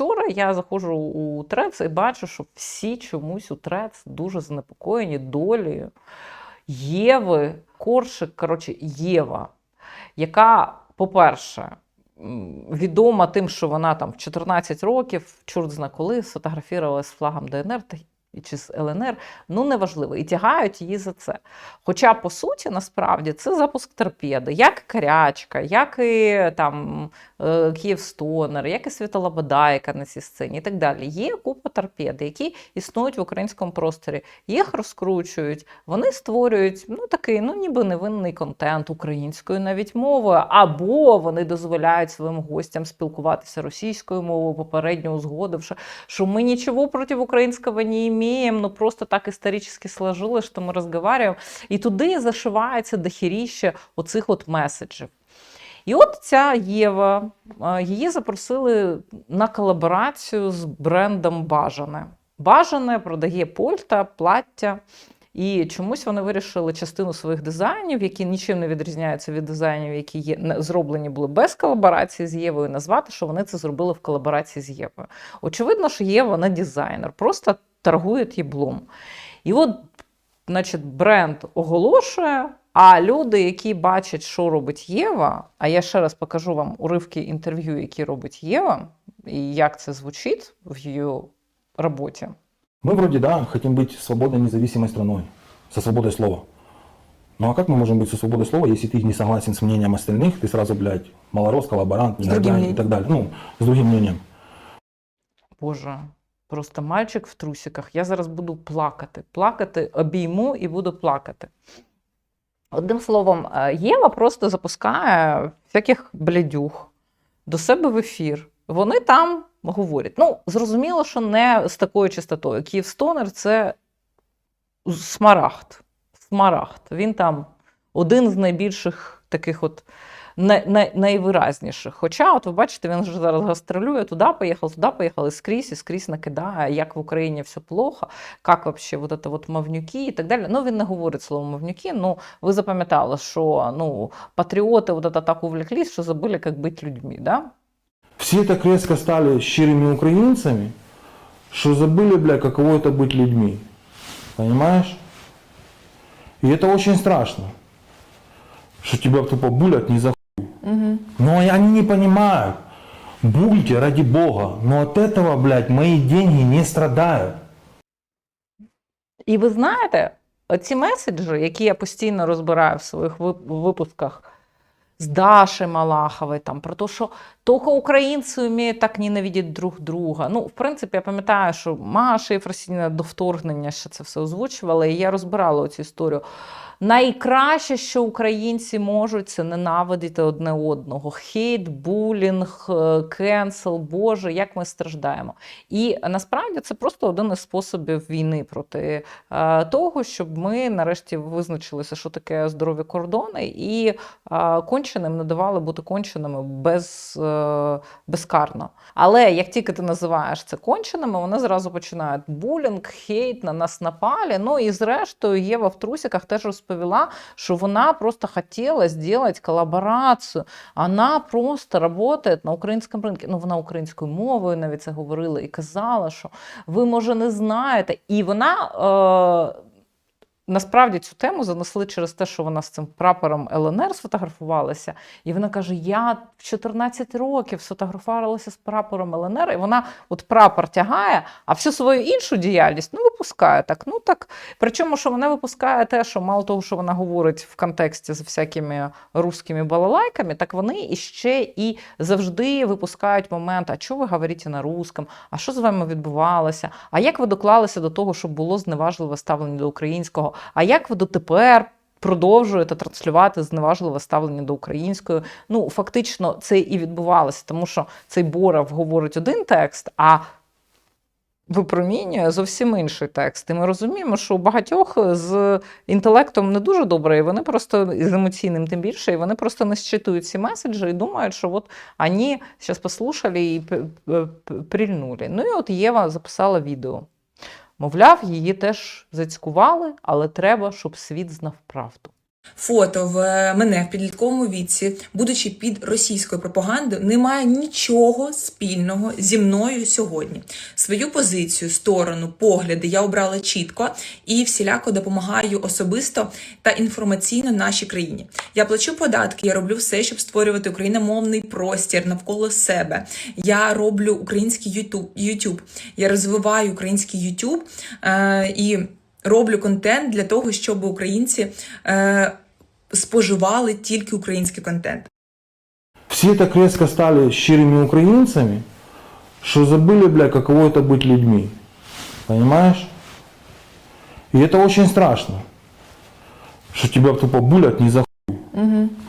вчора я заходжу у Трец і бачу, що всі чомусь у Трец дуже занепокоєні долею Єви, Коршик, коротше, Єва, яка, по-перше, відома тим, що вона там в 14 років, чорт зна коли, сфотографувалася з флагом ДНР чи з ЛНР, ну неважливо, і тягають її за це. Хоча, по суті, насправді це запуск торпеди, як Карячка, як і там е, Київстонер, як і Світа яка на цій сцені, і так далі. Є купа торпед, які існують в українському просторі. Їх розкручують, вони створюють ну такий, ну ніби невинний контент українською навіть мовою, або вони дозволяють своїм гостям спілкуватися російською мовою, попередньо узгодивши, що ми нічого проти українського не имеем, ну просто так історично сложилось, що ми розговорюємо. І туди зашивається дохіріще оцих от меседжів. І от ця Єва, е, її запросили на колаборацію з брендом Бажане. Бажане продає польта, плаття. І чомусь вони вирішили частину своїх дизайнів, які нічим не відрізняються від дизайнів, які є зроблені були без колаборації з Євою, назвати, що вони це зробили в колаборації з Євою. Очевидно, що Єва не дизайнер, просто торгує єблом. І от, значить, бренд оголошує, а люди, які бачать, що робить Єва, а я ще раз покажу вам уривки інтерв'ю, які робить Єва, і як це звучить в її роботі. Мы вроде, да, хотим быть свободной, независимой страной, со свободой слова. Ну а как мы можем быть со свободой слова, если ты не согласен с мнением остальных, ты сразу, блядь, малорос, коллаборант, другим негодяй мнением. и так далее. Ну, с другим мнением. Боже, просто мальчик в трусиках. Я зараз буду плакати. Плакати, обійму і буду плакати. Одним словом, е, Єва просто запускає всяких блядюх до себе в ефір. Вони там говорять. Ну, зрозуміло, що не з такою чистотою. Київстонер це смарагд. Смарагд. Він там один з найбільших таких от най, най, найвиразніших. Хоча, от ви бачите, він вже зараз гастролює, туди поїхав, туди поїхав, і скрізь, і скрізь накидає, як в Україні все плохо, як вообще вот это вот мавнюки і так далі. Ну, він не говорить слово мавнюки, ну, ви запам'ятали, що ну, патріоти вот это так увлеклись, що забули, як бути людьми, да? Все так резко стали щирыми украинцами, что забыли, бля, каково это быть людьми. Понимаешь? И это очень страшно. Что тебя тупо булят не за хуй. Но они не понимают. Бульте, ради бога. Но от этого, блядь, мои деньги не страдают. І ви знаєте, ці меседжі, які я постійно розбираю в своїх випусках з Даші Малахової, там, про те, що тільки українці вміють так ненавидіти друг друга. Ну, в принципі, я пам'ятаю, що Маша Єфросініна до вторгнення ще це все озвучувала, і я розбирала цю історію. Найкраще, що українці можуть, це ненавидіти одне одного. Хейт, булінг, е, кенсел, Боже, як ми страждаємо. І насправді це просто один із способів війни проти е, того, щоб ми нарешті визначилися, що таке здорові кордони, і е, конченим не давали бути конченими без, безкарно. Але як тільки ти називаєш це конченими, вони зразу починають булінг, хейт на нас напали. Ну і зрештою Єва в трусиках теж розповіла, що вона просто хотіла зробити колаборацію. Вона просто працює на українському ринку. Ну, вона українською мовою навіть це говорила і казала, що ви, може, не знаєте. І вона. Е, Насправді цю тему занесли через те, що вона з цим прапором ЛНР сфотографувалася, і вона каже: Я в 14 років сфотографувалася з прапором ЛНР, і вона от прапор тягає, а всю свою іншу діяльність ну, випускає так. Ну так. Причому, що вона випускає те, що мало того, що вона говорить в контексті з всякими русскими балалайками, так вони іще і завжди випускають момент, а чого ви говорите на русском, а що з вами відбувалося, а як ви доклалися до того, щоб було зневажливе ставлення до українського, а як ви дотепер продовжуєте транслювати зневажливе ставлення до української. Ну, фактично, це і відбувалося, тому що цей Боров говорить один текст, а випромінює зовсім інший текст. І ми розуміємо, що у багатьох з інтелектом не дуже добре, і вони просто з емоційним тим більше, і вони просто не считують ці меседжі і думають, що от вони зараз послухали і прильнули. Ну і от Єва записала відео. Мовляв, її теж зацькували, але треба, щоб світ знав правду. Фото в е, мене в підлітковому віці, будучи під російською пропагандою, не має нічого спільного зі мною сьогодні. Свою позицію, сторону, погляди я обрала чітко і всіляко допомагаю особисто та інформаційно нашій країні. Я плачу податки, я роблю все, щоб створювати україномовний простір навколо себе. Я роблю український YouTube, YouTube. я розвиваю український YouTube е, і роблю контент для того, щоб українці е, споживали тільки український контент. Все так резко стали щирыми украинцами, что забыли, бля, каково это быть людьми. Понимаешь? И это очень страшно. Что тебя тупо булят не за хуй.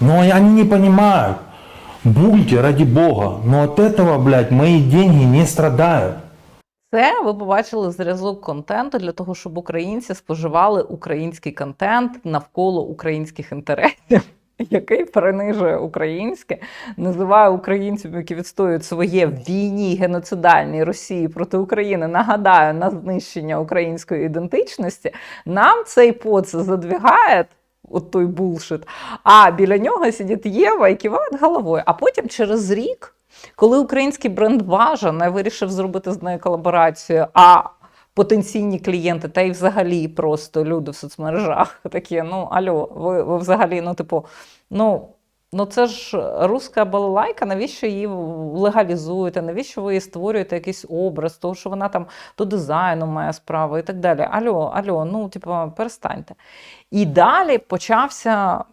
Но они не понимают. Бульте ради бога. Но от этого, блядь, мои деньги не страдают. Це ви побачили зразок контенту для того, щоб українці споживали український контент навколо українських інтересів, який принижує українське, називає українців, які відстоюють своє в війні геноцидальній Росії проти України. Нагадаю на знищення української ідентичності. Нам цей поц задвігає. От той булшит. А біля нього сидить Єва і киває головою. А потім через рік коли український бренд Важа не вирішив зробити з нею колаборацію, а потенційні клієнти, та й взагалі просто люди в соцмережах такі: ну альо, ви, ви взагалі, ну, типу, ну. Ну, це ж руська балалайка, навіщо її легалізуєте? Навіщо ви її створюєте якийсь образ, того, що вона там до дизайну має справу і так далі. Альо, альо, ну, типу, перестаньте. І далі почався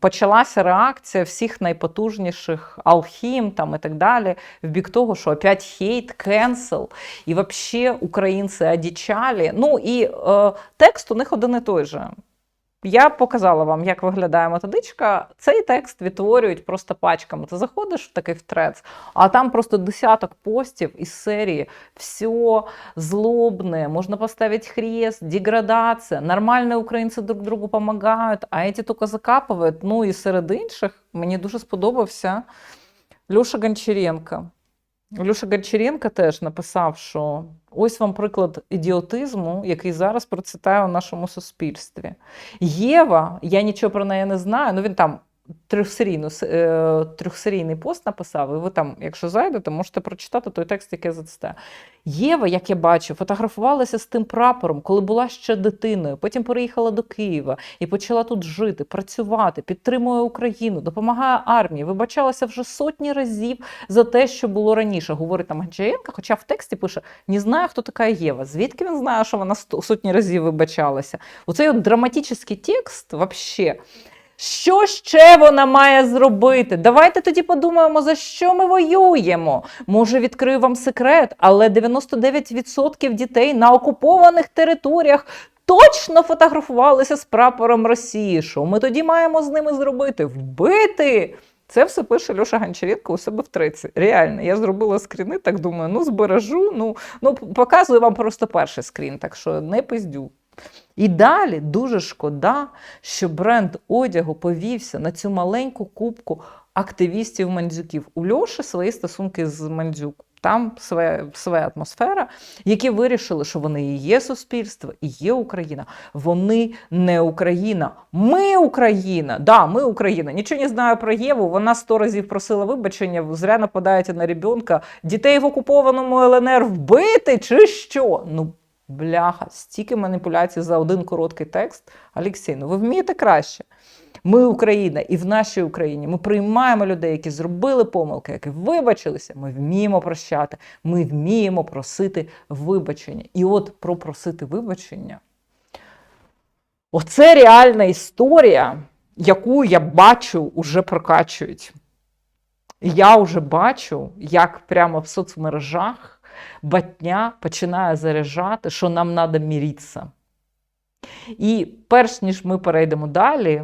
почалася реакція всіх найпотужніших алхім там і так далі, в бік того, що опять хейт, кенсел, і взагалі українці одічалі. Ну і е, текст у них один і той же. Я показала вам, як виглядає методичка. Цей текст відтворюють просто пачками. Ти заходиш в такий трец, а там просто десяток постів із серії все злобне, можна поставити хрест, деградація, нормальні українці друг другу допомагають, а эти тільки закапують. Ну і серед інших мені дуже сподобався Льоша Гончаренко. Льоша Гончаренко теж написав, що ось вам приклад ідіотизму, який зараз процвітає у нашому суспільстві. Єва, я нічого про неї не знаю, ну він там трьохсерійну, е, трьохсерійний пост написав, і ви там, якщо зайдете, можете прочитати той текст, який я зацитаю. Єва, як я бачу, фотографувалася з тим прапором, коли була ще дитиною. Потім переїхала до Києва і почала тут жити, працювати, підтримує Україну, допомагає армії. Вибачалася вже сотні разів за те, що було раніше. Говорить там Гончаренко, хоча в тексті пише: не знаю, хто така Єва. Звідки він знає, що вона сотні разів вибачалася? Оцей от драматичний текст, взагалі. Що ще вона має зробити? Давайте тоді подумаємо, за що ми воюємо. Може, відкрию вам секрет, але 99% дітей на окупованих територіях точно фотографувалися з прапором Росії. Що ми тоді маємо з ними зробити? Вбити. Це все пише Льоша Гончаренко у себе в треці. Реально, я зробила скріни, так думаю, ну збережу. Ну, ну показую вам просто перший скрін, так що не пиздю. І далі дуже шкода, що бренд одягу повівся на цю маленьку кубку активістів мандзюків. У Льоші свої стосунки з мандзюк. Там своя, своя атмосфера, які вирішили, що вони і є суспільство, і є Україна. Вони не Україна. Ми Україна. Да, ми Україна. Нічого не знаю про Єву. Вона сто разів просила вибачення. Зря нападаєте на ребенка. Дітей в окупованому ЛНР вбити чи що? Ну, бляха, стільки маніпуляцій за один короткий текст. Олексій, ну ви вмієте краще. Ми Україна, і в нашій Україні ми приймаємо людей, які зробили помилки, які вибачилися. Ми вміємо прощати, ми вміємо просити вибачення. І от про просити вибачення. Оце реальна історія, яку я бачу, уже прокачують. Я вже бачу, як прямо в соцмережах батня починає заряджати, що нам треба міритися. І перш ніж ми перейдемо далі,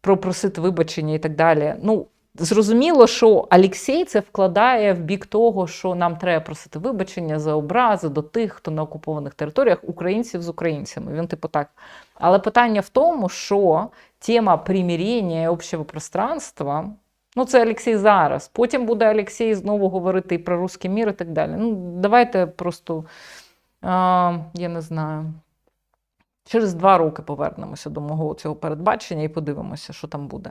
про просити вибачення і так далі. Ну, зрозуміло, що Олексій це вкладає в бік того, що нам треба просити вибачення за образи до тих, хто на окупованих територіях, українців з українцями. Він, типу, так. Але питання в тому, що тема примирення і общого пространства. Ну, це Олексій зараз. Потім буде Олексій знову говорити і про русський мір і так далі. Ну, давайте просто, а, я не знаю. Через два роки повернемося до мого цього передбачення і подивимося, що там буде.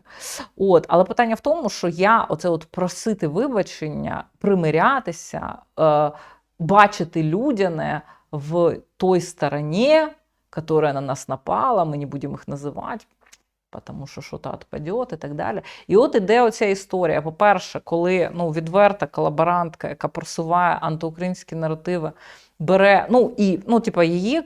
От, але питання в тому, що я оце от просити вибачення, примирятися, е, бачити людяне в той стороні, яка на нас напала, ми не будемо їх називати, тому що щось відпаде і так далі. І от іде оця історія. По-перше, коли ну, відверта колаборантка, яка просуває антиукраїнські наративи, бере, ну і ну, типа, її е,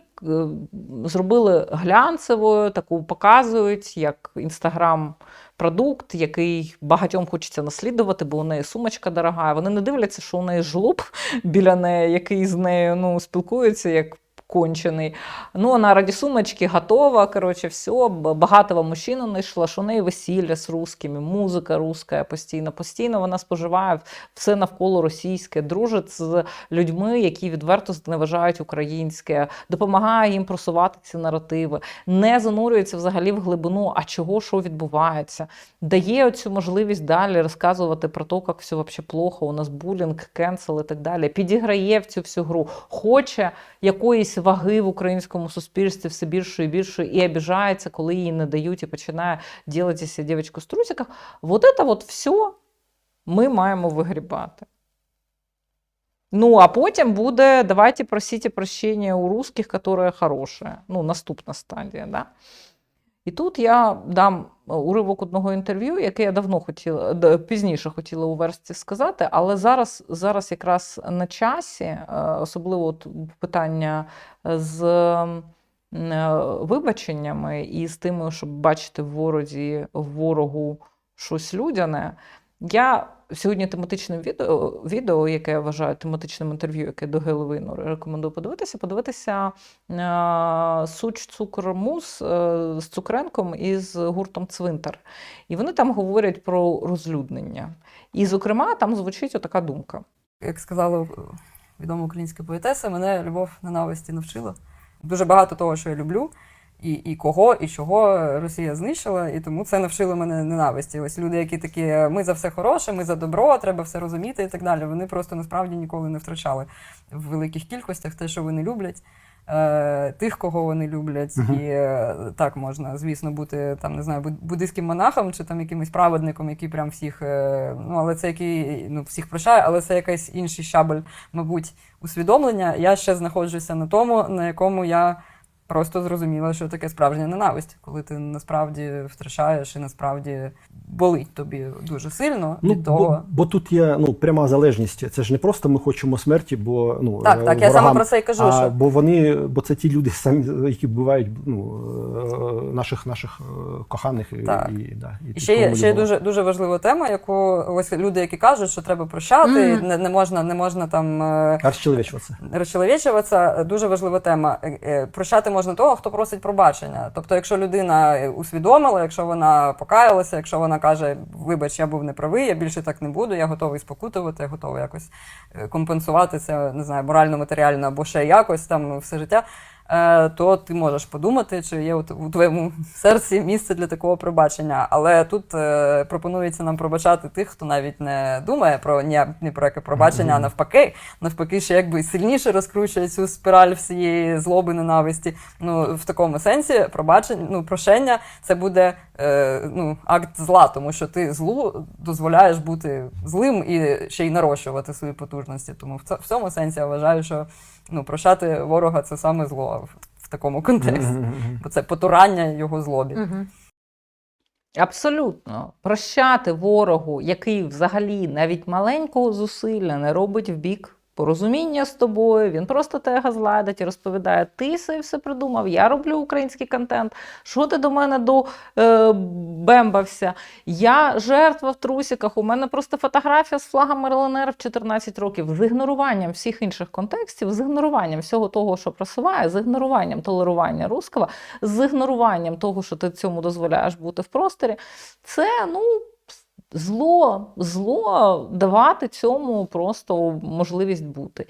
зробили глянцевою, таку показують як інстаграм. Продукт, який багатьом хочеться наслідувати, бо у неї сумочка дорога. Вони не дивляться, що у неї жлоб біля неї, який з нею ну, спілкується як кончений. Ну, вона раді сумочки готова. Коротше, все. Багатого мужчину знайшла, що у неї весілля з русскими, музика руська постійно. Постійно вона споживає все навколо російське, дружить з людьми, які відверто зневажають українське, допомагає їм просувати ці наративи, не занурюється взагалі в глибину, а чого що відбувається, дає цю можливість далі розказувати про те, як все вообще плохо, у нас булінг, кенсел і так далі. Підіграє в цю всю гру, хоче якоїсь ваги в українському суспільстві все більше і більше і обіжається, коли їй не дають, і починає ділитися дівчинку з трусиках. Вот это вот все ми маємо вигрібати. Ну, а потім буде давайте просіть прощения у русских, которые хороше. Ну, наступна стадія. Да? І тут я дам е, уривок одного інтерв'ю, яке я давно хотіла, пізніше хотіла у версті сказати, але зараз, зараз якраз на часі, е, особливо от питання з е, вибаченнями і з тим, щоб бачити в ворозі ворогу щось людяне. Я сьогодні тематичне відео, відео, яке я вважаю тематичним інтерв'ю, яке до Геловину рекомендую подивитися. Подивитися е, Суч Цукор Мус е, з Цукренком і з гуртом Цвинтар. І вони там говорять про розлюднення. І, зокрема, там звучить отака думка. як сказала відома українська поетеса, мене любов ненависті навчила. Дуже багато того, що я люблю, і, і кого, і чого Росія знищила, і тому це навчило мене ненависті. Ось люди, які такі, ми за все хороше, ми за добро, треба все розуміти і так далі. Вони просто насправді ніколи не втрачали в великих кількостях те, що вони люблять. е, Тих, кого вони люблять, і е, так можна, звісно, бути там, не знаю, буд- буддийським монахом чи там якимось праведником, який прям всіх, е, ну але це який ну всіх прощає, але це якийсь інший щабель, мабуть, усвідомлення. Я ще знаходжуся на тому, на якому я просто зрозуміла, що таке справжня ненависть, коли ти насправді втрачаєш і насправді болить тобі дуже сильно Ну, від того. бо, бо тут є ну, пряма залежність. Це ж не просто ми хочемо смерті, бо ну Так, так, я саме про це і кажу, А, що бо вони, бо це ті люди самі, які вбивають ну, е, наших наших е, коханих і, Так. і, да, і І ще є ще є дуже дуже важлива тема, яку ось люди, які кажуть, що треба прощати, Мгм. не, не можна, не можна там е, Розчеловечуватися. розчеловічуватися. Дуже важлива тема. Прощати можна того, хто просить пробачення. Тобто, якщо людина усвідомила, якщо вона покаялася, якщо вона каже, вибач, я був неправий, я більше так не буду, я готовий спокутувати, я готовий якось е, компенсувати це, не знаю, морально, матеріально або ще якось там все життя. Е, То ти можеш подумати, чи є у твоєму серці місце для такого пробачення. Але тут е, пропонується нам пробачати тих, хто навіть не думає про ні, про яке пробачення, а навпаки, навпаки, ще якби сильніше розкручує цю спіраль всієї злоби, ненависті. Ну в такому сенсі пробачення, ну прощення це буде е, ну, акт зла, тому що ти злу дозволяєш бути злим і ще й нарощувати свої потужності. Тому в цьому сенсі я вважаю, що ну, прощати ворога це саме зло в, такому контексті, бо це потурання його злобі. Абсолютно. Прощати ворогу, який взагалі навіть маленького зусилля не робить в бік порозуміння з тобою, він просто тебе газлайдить і розповідає: ти собі все придумав, я роблю український контент. Що ти до мене до е, бембався? Я жертва в трусиках. У мене просто фотографія з флагом РЛНР в 14 років з ігноруванням всіх інших контекстів, з ігноруванням всього того, що просуває, з ігноруванням толерування руского, з ігноруванням того, що ти цьому дозволяєш бути в просторі. Це ну. Зло, зло давати цьому просто можливість бути.